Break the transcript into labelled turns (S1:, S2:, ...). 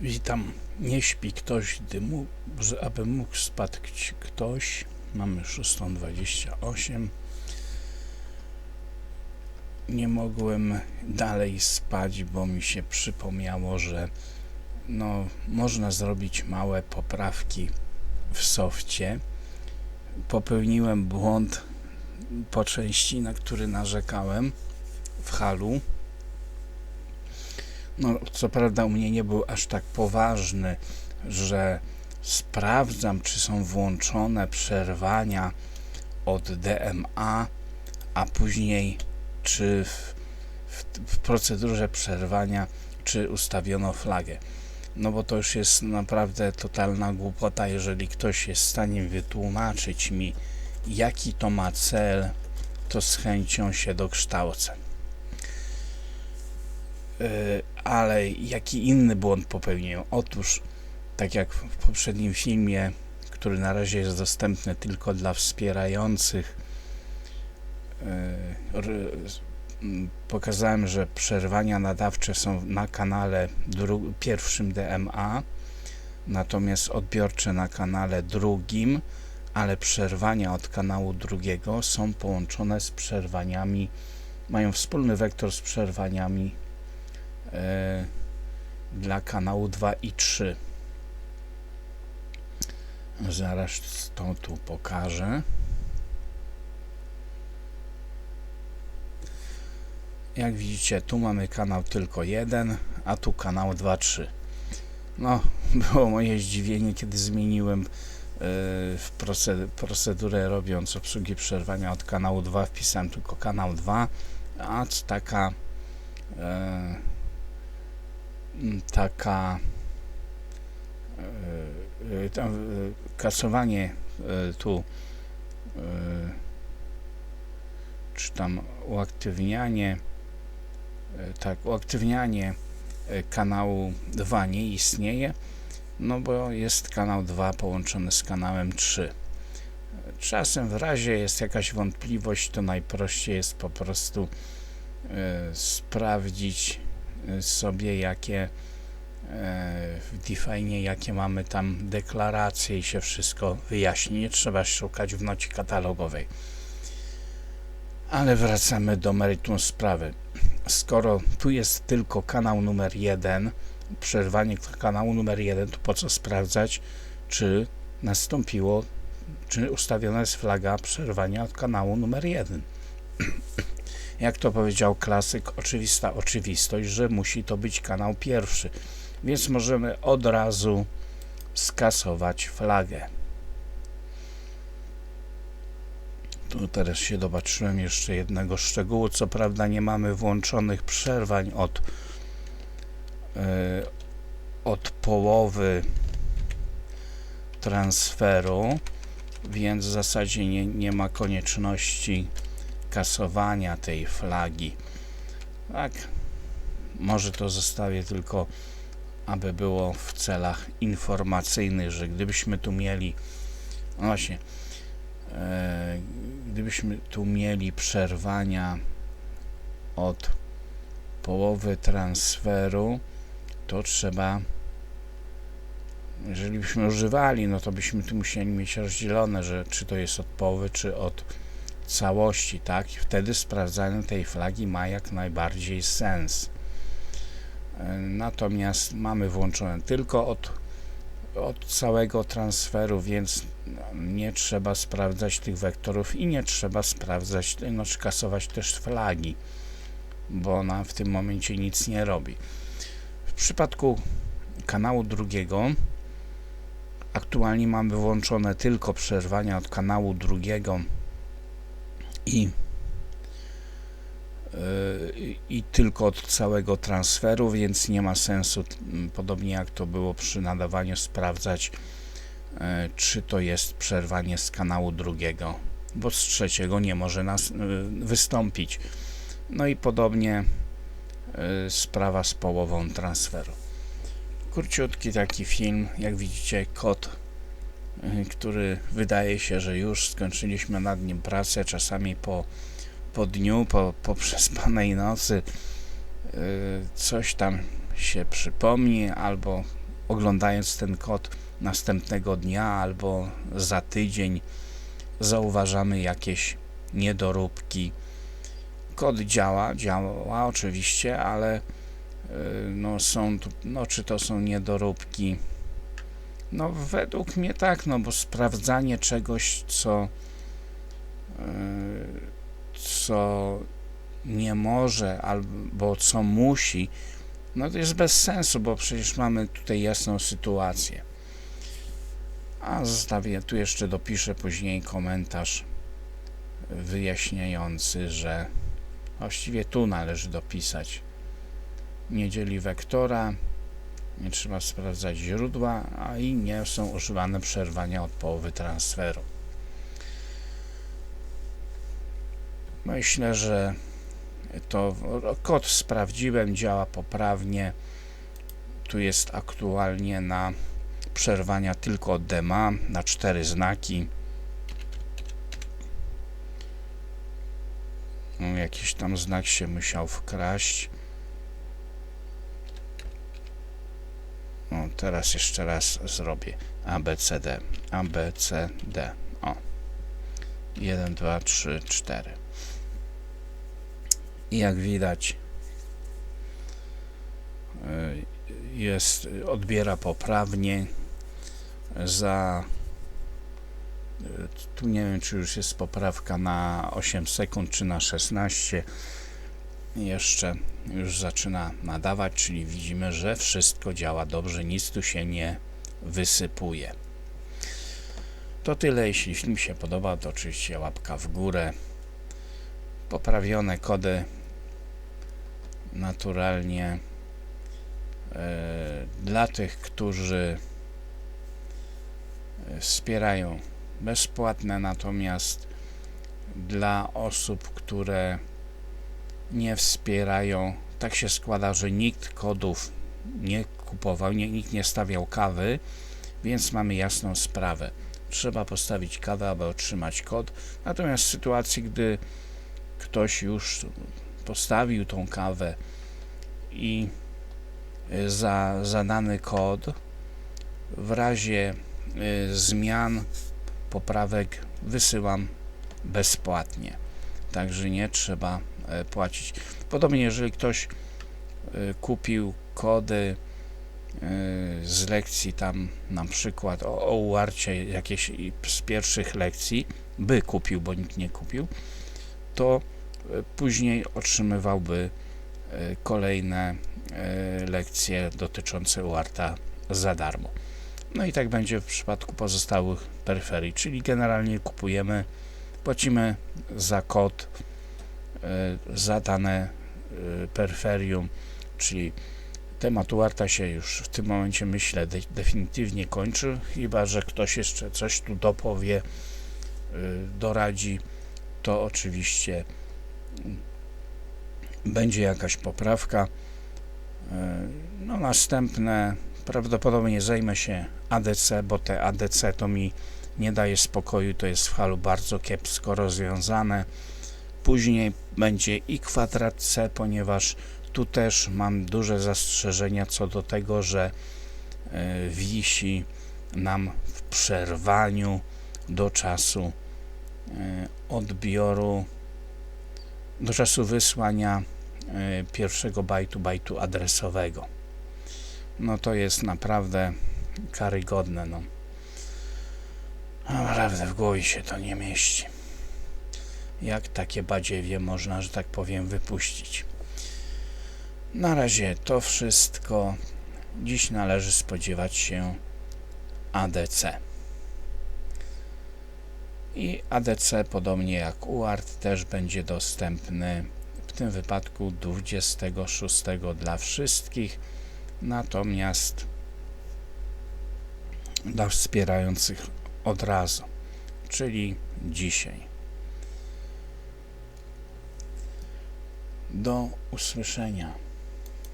S1: Witam. Nie śpi ktoś, gdy mógł, aby mógł spać ktoś. Mamy 6.28. Nie mogłem dalej spać, bo mi się przypomniało, że no, można zrobić małe poprawki w softie. Popełniłem błąd po części, na który narzekałem w halu. No, co prawda u mnie nie był aż tak poważny, że sprawdzam, czy są włączone przerwania od DMA, a później czy w, w, w procedurze przerwania, czy ustawiono flagę. No bo to już jest naprawdę totalna głupota, jeżeli ktoś jest w stanie wytłumaczyć mi, jaki to ma cel, to z chęcią się dokształcę. Yy, ale jaki inny błąd popełniłem? Otóż, tak jak w poprzednim filmie, który na razie jest dostępny tylko dla wspierających, yy, pokazałem, że przerwania nadawcze są na kanale pierwszym DMA, natomiast odbiorcze na kanale drugim, ale przerwania od kanału drugiego są połączone z przerwaniami, mają wspólny wektor z przerwaniami e, dla kanału 2 i 3. Zaraz to tu pokażę. Jak widzicie, tu mamy kanał tylko jeden, a tu kanał 2-3. No, było moje zdziwienie, kiedy zmieniłem yy, w procedurę robiąc obsługi przerwania od kanału 2, wpisałem tylko kanał 2, a taka yy, taka yy, tam, kasowanie tu czy tam uaktywnianie tak, uaktywnianie kanału 2 nie istnieje, no bo jest kanał 2 połączony z kanałem 3. Czasem w razie jest jakaś wątpliwość, to najprościej jest po prostu e, sprawdzić sobie jakie e, w Definie, jakie mamy tam deklaracje i się wszystko wyjaśni. Nie trzeba szukać w noci katalogowej. Ale wracamy do meritum sprawy. Skoro tu jest tylko kanał numer 1, przerwanie kanału numer 1, to po co sprawdzać, czy nastąpiło, czy ustawiona jest flaga przerwania od kanału numer 1. Jak to powiedział klasyk, oczywista oczywistość, że musi to być kanał pierwszy. Więc możemy od razu skasować flagę. Tu teraz się zobaczyłem jeszcze jednego szczegółu. Co prawda nie mamy włączonych przerwań od, yy, od połowy transferu, więc w zasadzie nie, nie ma konieczności kasowania tej flagi. Tak, może to zostawię tylko, aby było w celach informacyjnych, że gdybyśmy tu mieli, no właśnie, E, gdybyśmy tu mieli przerwania od połowy transferu, to trzeba, jeżeli byśmy używali, no to byśmy tu musieli mieć rozdzielone, że czy to jest od połowy, czy od całości, tak? I wtedy sprawdzanie tej flagi ma jak najbardziej sens. Natomiast mamy włączone tylko od od całego transferu, więc nie trzeba sprawdzać tych wektorów i nie trzeba sprawdzać, no, kasować też flagi, bo ona w tym momencie nic nie robi. W przypadku kanału drugiego aktualnie mamy włączone tylko przerwania od kanału drugiego i i tylko od całego transferu, więc nie ma sensu, podobnie jak to było przy nadawaniu, sprawdzać, e, czy to jest przerwanie z kanału drugiego, bo z trzeciego nie może nas e, wystąpić. No i podobnie e, sprawa z połową transferu. Króciutki taki film, jak widzicie, kod, który wydaje się, że już skończyliśmy nad nim pracę, czasami po po dniu, po, po przespanej nocy yy, coś tam się przypomni, albo oglądając ten kod następnego dnia albo za tydzień zauważamy jakieś niedoróbki. Kod działa, działa oczywiście, ale y, no są no czy to są niedoróbki? No według mnie tak, no bo sprawdzanie czegoś, co y, co nie może albo co musi, no to jest bez sensu, bo przecież mamy tutaj jasną sytuację. A zostawię, tu jeszcze dopiszę później komentarz wyjaśniający, że właściwie tu należy dopisać. Nie dzieli wektora, nie trzeba sprawdzać źródła, a i nie są używane przerwania od połowy transferu. Myślę, że to kod sprawdziłem, działa poprawnie. Tu jest aktualnie na przerwania tylko dema na cztery znaki. No, jakiś tam znak się musiał wkraść. No, teraz jeszcze raz zrobię ABCD. ABCD. O. 1, 2, 3, 4. I jak widać, y, jest, odbiera poprawnie za y, tu nie wiem czy już jest poprawka na 8 sekund czy na 16 jeszcze już zaczyna nadawać czyli widzimy, że wszystko działa dobrze nic tu się nie wysypuje. To tyle, jeśli film się podobał to oczywiście łapka w górę. Poprawione kody naturalnie e, dla tych, którzy e, wspierają bezpłatne, natomiast dla osób, które nie wspierają, tak się składa, że nikt kodów nie kupował, nie, nikt nie stawiał kawy, więc mamy jasną sprawę. Trzeba postawić kawę, aby otrzymać kod. Natomiast w sytuacji, gdy ktoś już postawił tą kawę i y, za zadany kod w razie y, zmian poprawek wysyłam bezpłatnie także nie trzeba płacić podobnie jeżeli ktoś kupił kody z lekcji tam na przykład o, o uarcie jakieś z pierwszych lekcji by kupił, bo nikt nie kupił to później otrzymywałby e, kolejne e, lekcje dotyczące UARTA za darmo. No i tak będzie w przypadku pozostałych peryferii, czyli generalnie kupujemy, płacimy za kod e, za dane peryferium, czyli temat UARTA się już w tym momencie myślę de definitywnie kończy, chyba że ktoś jeszcze coś tu dopowie, doradzi, to oczywiście będzie jakaś poprawka. E, no następne prawdopodobnie zajmę się ADC, bo te ADC to mi nie daje spokoju, to jest w halu bardzo kiepsko rozwiązane. Później będzie i kwadrat C, ponieważ tu też mam duże zastrzeżenia co do tego, że e, wisi nam w przerwaniu do czasu e, odbioru do czasu wysłania e, pierwszego bajtu, bajtu adresowego. No to jest naprawdę karygodne. No. Naprawdę w głowie się to nie mieści. Jak takie badziewie można, że tak powiem, wypuścić. Na razie to wszystko. Dziś należy spodziewać się ADC i ADC podobnie jak UART też będzie dostępny w tym wypadku 26 dla wszystkich natomiast dla wspierających od razu czyli dzisiaj do usłyszenia